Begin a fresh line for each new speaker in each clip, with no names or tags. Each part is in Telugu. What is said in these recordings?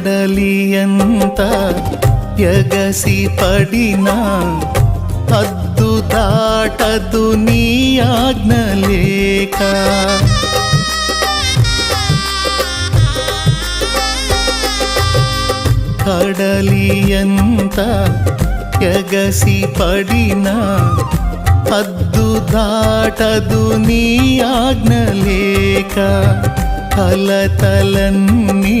కడలియంత ఎగసి పడినా హద్దు దాటదు నీ ఆజ్ఞ లేక. కడలియంత ఎగసి పడినా అద్దు దాటదు నీ ఆజ్ఞ లేక. కలతలన్నీ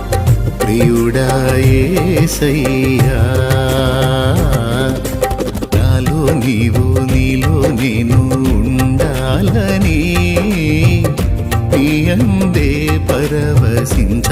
ప్రియుడాయేసయ్యా నాలో నీవు నీలో నేను ఉండాలని నీ అందే పరవశించాలని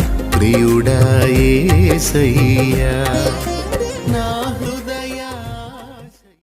ప్రియుడాయేసయ్యా